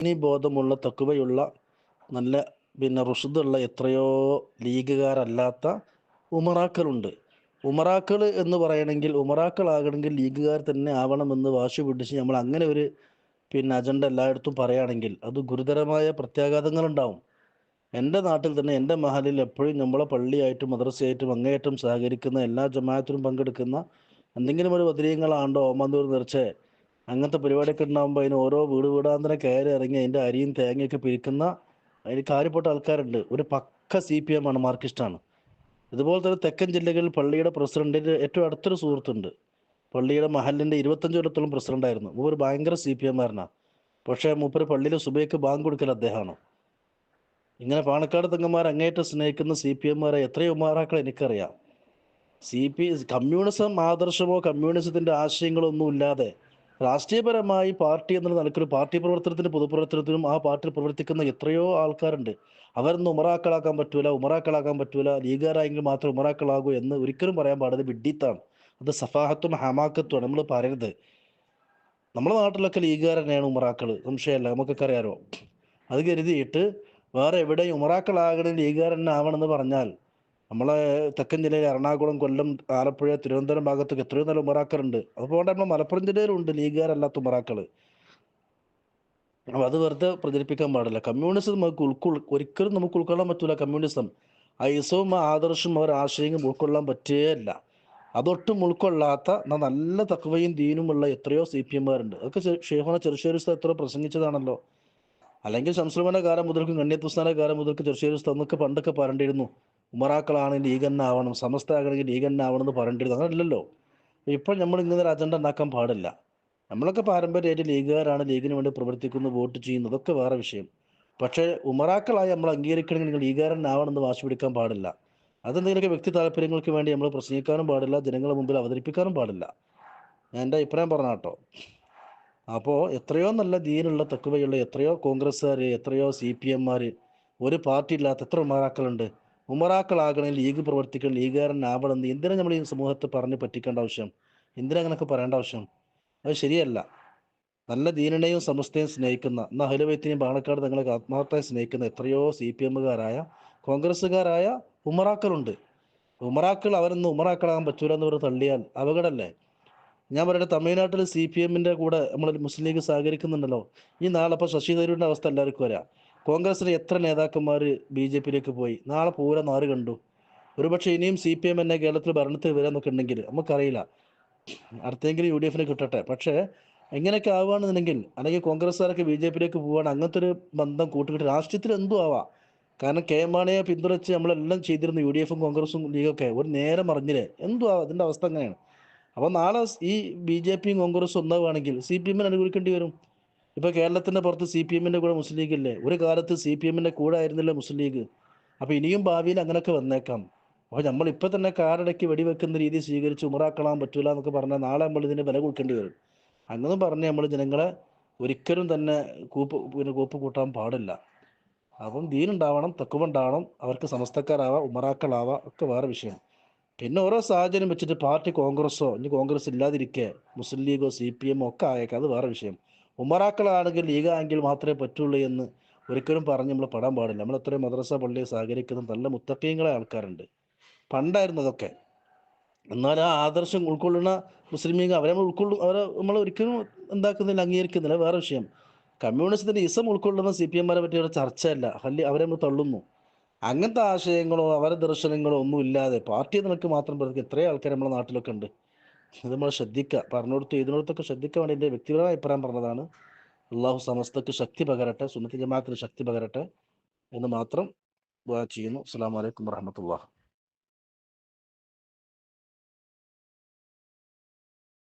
ഇനി ബോധമുള്ള തക്കുവയുള്ള നല്ല പിന്നെ റുഷുദുള്ള എത്രയോ ലീഗുകാരല്ലാത്ത ഉമറാക്കളുണ്ട്. ഉമറാക്കൾ എന്ന് പറയണമെങ്കിൽ ഉമറാക്കളാകണമെങ്കിൽ ലീഗുകാർ തന്നെ ആവണമെന്ന് വാശി പിടിച്ച് നമ്മൾ അങ്ങനെ ഒരു പിന്നെ അജണ്ട എല്ലായിടത്തും പറയുകയാണെങ്കിൽ അത് ഗുരുതരമായ പ്രത്യാഘാതങ്ങളുണ്ടാവും. എന്റെ നാട്ടിൽ തന്നെ എന്റെ മഹലിൽ എപ്പോഴും നമ്മളെ പള്ളിയായിട്ടും മദ്രസയായിട്ടും അങ്ങേയറ്റം സഹകരിക്കുന്ന എല്ലാ ജമാഅത്തിനും പങ്കെടുക്കുന്ന എന്തെങ്കിലും ഒരു വദ്രീയങ്ങളാണ്ടോ ഓമന്തൂർ നേർച്ച അങ്ങനത്തെ പരിപാടിയൊക്കെ ഉണ്ടാകുമ്പോൾ അതിന് ഓരോ വീട് വീടാന്തരം കയറി ഇറങ്ങി അതിന്റെ അരിയും തേങ്ങയൊക്കെ പിരിക്കുന്ന അതിന് കാര്യപ്പെട്ട ആൾക്കാരുണ്ട്. ഒരു പക്ക സി പി എം ആണ് മാർക്കിസ്റ്റാണ്. ഇതുപോലെ തന്നെ തെക്കൻ ജില്ലകളിൽ പള്ളിയുടെ പ്രസിഡന്റിന്റെ ഏറ്റവും അടുത്തൊരു സുഹൃത്തുണ്ട്. പള്ളിയുടെ മഹലിന്റെ ഇരുപത്തഞ്ച് കൊല്ലത്തോളം പ്രസിഡന്റായിരുന്നു മൂപ്പർ ഭയങ്കര സി പി എമ്മാരനാണ് പക്ഷേ മൂപ്പര് പള്ളിയിൽ സുബയ്ക്ക് ബാങ്ക് കൊടുക്കൽ അദ്ദേഹമാണ്. ഇങ്ങനെ പാണക്കാട് തെങ്ങന്മാർ അങ്ങേറ്റം സ്നേഹിക്കുന്ന സി പി എംമാരെ എത്രയോ ഉമാറാക്കൾ എനിക്കറിയാം. സി പി കമ്മ്യൂണിസം ആദർശമോ കമ്മ്യൂണിസത്തിന്റെ ആശയങ്ങളോ ഒന്നും ഇല്ലാതെ രാഷ്ട്രീയപരമായി പാർട്ടി എന്നുള്ള നിലക്കൊരു പാർട്ടി പ്രവർത്തനത്തിന് പൊതുപ്രവർത്തനത്തിനും ആ പാർട്ടിയിൽ പ്രവർത്തിക്കുന്ന എത്രയോ ആൾക്കാരുണ്ട്. അവരൊന്നും ഉമറാക്കളാക്കാൻ പറ്റൂല ഉമറാക്കളാക്കാൻ പറ്റൂല ലീഗാരായെങ്കിൽ മാത്രം ഉമറാക്കളാകൂ എന്ന് ഒരിക്കലും പറയാൻ പാടില്ല. വിഡ്ഢിത്താണ്. അത് സഫാഹത്തും ഹമാക്കത്തുമാണ് നമ്മൾ പറയരുത്. നമ്മുടെ നാട്ടിലൊക്കെ ലീഗുകാർ തന്നെയാണ് ഉമറാക്കൾ സംശയമല്ല നമുക്കൊക്കെ അറിയാമോ അത് കരുതിയിട്ട് വേറെ എവിടെയും ഉമറാക്കളാകണം ലീഗുകാരൻ ആവണമെന്ന് പറഞ്ഞാൽ നമ്മളെ തെക്കൻ ജില്ലയിൽ എറണാകുളം കൊല്ലം ആലപ്പുഴ തിരുവനന്തപുരം ഭാഗത്തൊക്കെ എത്രയോ നല്ല ഉമറാക്കളുണ്ട് അതുപോലെ നമ്മൾ മലപ്പുറം ജില്ലയിലുണ്ട് ലീഗുകാരല്ലാത്ത ഉമറാക്കൾ അപ്പൊ അത് വെറുതെ പ്രചരിപ്പിക്കാൻ പാടില്ല. കമ്മ്യൂണിസം നമുക്ക് ഉൾക്കൊൾ ഒരിക്കലും നമുക്ക് ഉൾക്കൊള്ളാൻ പറ്റൂല കമ്മ്യൂണിസം. ഐസവും ആദർശവും അവർ ആശയങ്ങളും ഉൾക്കൊള്ളാൻ പറ്റുകയല്ല അതൊട്ടും ഉൾക്കൊള്ളാത്ത നല്ല തക്കവയും ദീനുമുള്ള എത്രയോ സി പി എമ്മാരുണ്ട് അതൊക്കെ ഷെയ്ഖോന ചെറുശ്ശേരി ഉസ്താദ് എത്ര പ്രസംഗിച്ചതാണല്ലോ. അല്ലെങ്കിൽ ശംസുലമാന്റെ കാലം മുതൽക്കും കണ്ണിയത്തുസ്ഥാന കാലം മുതൽക്ക് ചെറുശ്ശേരി ഉസ്താദ് എന്നൊക്കെ പണ്ടൊക്കെ പറയേണ്ടിയിരുന്നു. ഉമറാക്കളാണ് ലീഗ് തന്നെ ആവണം സമസ്ത ആകണമെങ്കിൽ ലീഗ് തന്നെ ആവണം എന്ന് പറയേണ്ടിയിരുന്നു അങ്ങനല്ലല്ലോ. ഇപ്പോൾ നമ്മൾ ഇങ്ങനെ ഒരു അജണ്ട ഉണ്ടാക്കാൻ പാടില്ല. നമ്മളൊക്കെ പാരമ്പര്യമായിട്ട് ലീഗുകാരാണ് ലീഗിന് വേണ്ടി പ്രവർത്തിക്കുന്നു വോട്ട് ചെയ്യുന്നു അതൊക്കെ വേറെ വിഷയം. പക്ഷേ ഉമറാക്കളായി നമ്മൾ അംഗീകരിക്കണമെങ്കിൽ ലീഗുകാരനാവണമെന്ന് വാശി പിടിക്കാൻ പാടില്ല. അതെന്തെങ്കിലുമൊക്കെ വ്യക്തി താല്പര്യങ്ങൾക്ക് വേണ്ടി നമ്മൾ പ്രസംഗിക്കാനും പാടില്ല ജനങ്ങളുടെ മുമ്പിൽ അവതരിപ്പിക്കാനും പാടില്ല. ഞാൻ എന്റെ അഭിപ്രായം പറഞ്ഞ കേട്ടോ. അപ്പോൾ എത്രയോ നല്ല ദീനുള്ള തക്കുവയുള്ള എത്രയോ കോൺഗ്രസ്സുകാർ എത്രയോ സി പി എംമാർ ഒരു പാർട്ടി ഇല്ലാത്ത എത്ര ഉമറാക്കളുണ്ട്. ഉമറാക്കളാകണമെങ്കിൽ ലീഗ് പ്രവർത്തിക്കണം ലീഗുകാരനാവണമെന്ന് എന്തിനാ നമ്മൾ ഈ സമൂഹത്തെ പറഞ്ഞ് പറ്റിക്കേണ്ട ആവശ്യം? എന്തിനാ അങ്ങനെയൊക്കെ പറയേണ്ട ആവശ്യം? അത് ശരിയല്ല. നല്ല ദീനിനെയും സമസ്തയും സ്നേഹിക്കുന്ന എന്നാൽ അഹലുവൈത്തിനെയും പാണക്കാട് തങ്ങളെ ആത്മാർത്ഥമായി സ്നേഹിക്കുന്ന എത്രയോ സി പി എമ്മുകാരായ കോൺഗ്രസ്സുകാരായ ഉമറാക്കളുണ്ട്. ഉമറാക്കൾ അവരൊന്ന് ഉമറാക്കളാകാൻ പറ്റൂല എന്ന് പറഞ്ഞ് തള്ളിയാൽ അപകടമല്ലേ ഞാൻ പറയട്ടെ തമിഴ്നാട്ടിൽ സി പി എമ്മിന്റെ കൂടെ നമ്മൾ മുസ്ലിം ലീഗ് സഹകരിക്കുന്നുണ്ടല്ലോ. ഈ നാളെ അപ്പോൾ ശശി തരൂരിന്റെ അവസ്ഥ എല്ലാവർക്കും വരാം കോൺഗ്രസിലെ എത്ര നേതാക്കന്മാർ ബി ജെ പിയിലേക്ക് പോയി? നാളെ പൂരം നാറ് കണ്ടു. ഒരുപക്ഷെ ഇനിയും സി പി എം എന്നെ കേരളത്തിൽ ഭരണത്തിൽ വരാമെന്നൊക്കെ ഉണ്ടെങ്കിൽ നമുക്കറിയില്ല. അടുത്തെങ്കിലും യു ഡി എഫിന് കിട്ടട്ടെ. പക്ഷേ എങ്ങനെയൊക്കെ ആവുകയാണെന്നുണ്ടെങ്കിൽ അല്ലെങ്കിൽ കോൺഗ്രസ്സുകാരൊക്കെ ബി ജെ പിയിലേക്ക് പോവാണ് അങ്ങനത്തെ ഒരു ബന്ധം കൂട്ടുകെട്ട് രാഷ്ട്രീയത്തിൽ എന്തും ആവാം. കാരണം കെ മാണിയെ പിന്തുണച്ച് നമ്മളെല്ലാം ചെയ്തിരുന്നു യു ഡി എഫും കോൺഗ്രസും ലീഗൊക്കെ ഒരു നേരം അറിഞ്ഞില്ലേ? എന്തും ആവാം അതിന്റെ അവസ്ഥ അങ്ങനെയാണ്. അപ്പോൾ നാളെ ഈ ബി ജെ പിയും കോൺഗ്രസും ഒന്നാവുകയാണെങ്കിൽ സി പി എമ്മിന് അനുകൂലിക്കേണ്ടി വരും. ഇപ്പൊ കേരളത്തിന്റെ പുറത്ത് സി പി എമ്മിന്റെ കൂടെ മുസ്ലിം ലീഗ് ഇല്ലേ? ഒരു കാലത്ത് സി പി എമ്മിന്റെ കൂടെ ആയിരുന്നില്ല മുസ്ലിം ലീഗ്? അപ്പൊ ഇനിയും ഭാവിയിൽ അങ്ങനെയൊക്കെ വന്നേക്കാം. അപ്പോൾ നമ്മൾ ഇപ്പൊ തന്നെ കാറടക്കി വെടിവെക്കുന്ന രീതി സ്വീകരിച്ച് ഉമറാക്കളാൻ പറ്റൂല എന്നൊക്കെ പറഞ്ഞാൽ നാളെ നമ്മൾ ഇതിന് വില കൊടുക്കേണ്ടി വരും. അങ്ങനെ പറഞ്ഞ് നമ്മൾ ജനങ്ങളെ ഒരിക്കലും തന്നെ കൂപ്പ് പിന്നെ കൂപ്പ് കൂട്ടാൻ പാടില്ല. അപ്പം ദീനുണ്ടാവണം തക്കുവുണ്ടാവണം അവർക്ക് സമസ്തക്കാരാവാം ഉമറാക്കളാവാം ഒക്കെ വേറെ വിഷയം. പിന്നെ ഓരോ സാഹചര്യം വെച്ചിട്ട് പാർട്ടി കോൺഗ്രസോ ഇനി കോൺഗ്രസ് ഇല്ലാതിരിക്കെ മുസ്ലിം ലീഗോ സി പി എമ്മോ ഒക്കെ ആയേക്കാം അത് വേറെ വിഷയം. ഉമറാക്കളാണെങ്കിൽ ലീഗ് ആണെങ്കിൽ മാത്രമേ പറ്റുള്ളൂ എന്ന് ഒരിക്കലും പറഞ്ഞ് നമ്മൾ പെടാൻ പാടില്ല. നമ്മൾ അത്രയും മദ്രസ പള്ളിയെ സഹകരിക്കുന്ന നല്ല മുത്തക്കീങ്ങളെ ആൾക്കാരുണ്ട്. പണ്ടായിരുന്നു അതൊക്കെ എന്നാൽ ആ ആദർശം ഉൾക്കൊള്ളുന്ന മുസ്ലിം ലീഗ് അവരെ നമ്മൾ ഉൾക്കൊള്ളും അവരെ നമ്മൾ ഒരിക്കലും എന്താക്കുന്നില്ല അംഗീകരിക്കുന്നില്ല. വേറെ വിഷയം. കമ്മ്യൂണിസത്തിന്റെ ഇസം ഉൾക്കൊള്ളുന്ന സി പി എംമാരെ പറ്റി ഒരു ചർച്ചയല്ല. അല്ലെ അവരെ നമ്മൾ തള്ളുന്നു. അങ്ങനത്തെ ആശയങ്ങളോ അവരെ ദർശനങ്ങളോ ഒന്നും ഇല്ലാതെ പാർട്ടി നിനക്ക് മാത്രം പ്രവർത്തിക്കുന്ന എത്രയോ ആൾക്കാർ നമ്മുടെ നാട്ടിലൊക്കെ ഉണ്ട്. ഇത് നമ്മൾ ശ്രദ്ധിക്കുക പറഞ്ഞോടത്ത് ഇതിനോടത്തൊക്കെ ശ്രദ്ധിക്കാൻ വേണ്ടി എന്റെ വ്യക്തിപരമായ അഭിപ്രായം പറഞ്ഞതാണ്. അള്ളാഹു സമസ്തക്ക് ശക്തി പകരട്ടെ സുന്നത്തി ജമാഅത്തിന് ശക്തി പകരട്ടെ എന്ന് മാത്രം ചെയ്യുന്നു. അസ്സാം വലൈക്കും വറഹ്മത്തുള്ളാഹി.